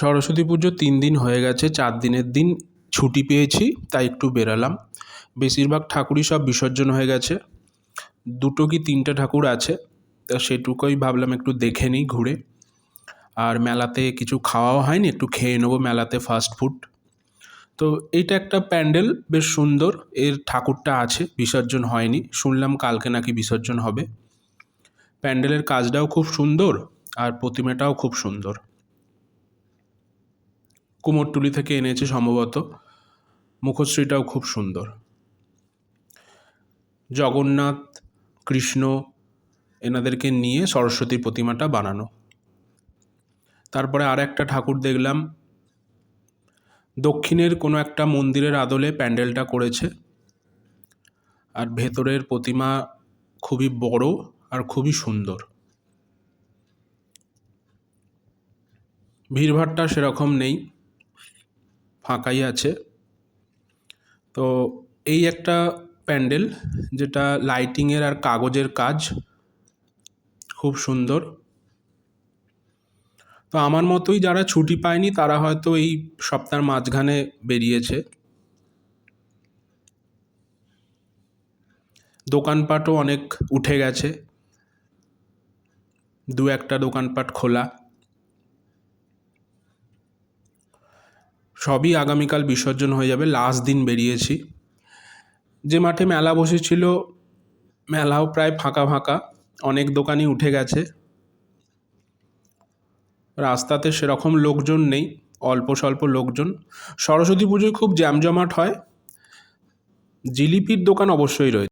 সরস্বতী পুজো তিন দিন হয়ে গেছে, চার দিনের দিন ছুটি পেয়েছি, তাই একটু বেরালাম। বেশিরভাগ ঠাকুরই সব বিসর্জন হয়ে গেছে। দুটো কি তিনটে ঠাকুর আছে, তা সেটুকুই ভাবলাম একটু দেখে নিই ঘুরে। আর মেলাতে কিছু খাওয়াও হয়নি, একটু খেয়ে নেব মেলাতে ফাস্ট ফুড তো এইটা একটা প্যান্ডেল, বেশ সুন্দর, এর ঠাকুরটা আছে, বিসর্জন হয়নি, শুনলাম কালকে নাকি বিসর্জন হবে। প্যান্ডেলের কাজটাও খুব সুন্দর, আর প্রতিমাটাও খুব সুন্দর। কুমোরটুলি থেকে এনেছে সম্ভবত। মুখশ্রীটাও খুব সুন্দর। জগন্নাথ, কৃষ্ণ এনাদেরকে নিয়ে সরস্বতী প্রতিমাটা বানানো। তারপরে আর একটা ঠাকুর দেখলাম। দক্ষিণের কোনো একটা মন্দিরের আদলে প্যান্ডেলটা করেছে। আর ভেতরের প্রতিমা খুবই বড় আর খুবই সুন্দর। ভিড়ভাট্টা সেরকম নেই। ফাঁকাই আছে। তো এই একটা প্যান্ডেল যেটা লাইটিংয়ের আর কাগজের কাজ খুব সুন্দর। তো আমার মতোই যারা ছুটি পায়নি তারা হয়তো এই সপ্তাহের মাঝখানে বেরিয়েছে। দোকানপাটও অনেক উঠে গেছে। দু একটা দোকানপাট খোলা। সবই আগামীকাল বিসর্জন হয়ে যাবে লাস্ট দিন বেরিয়েছি। যে মাঠে মেলা বসেছিল, মেলাও প্রায় ফাঁকা ফাঁকা, অনেক দোকানই উঠে গেছে। রাস্তাতে সেরকম লোকজন নেই, অল্প স্বল্প লোকজন। সরস্বতী পুজোয় খুব জ্যামজমাট হয়, জিলিপির দোকান অবশ্যই রয়েছে।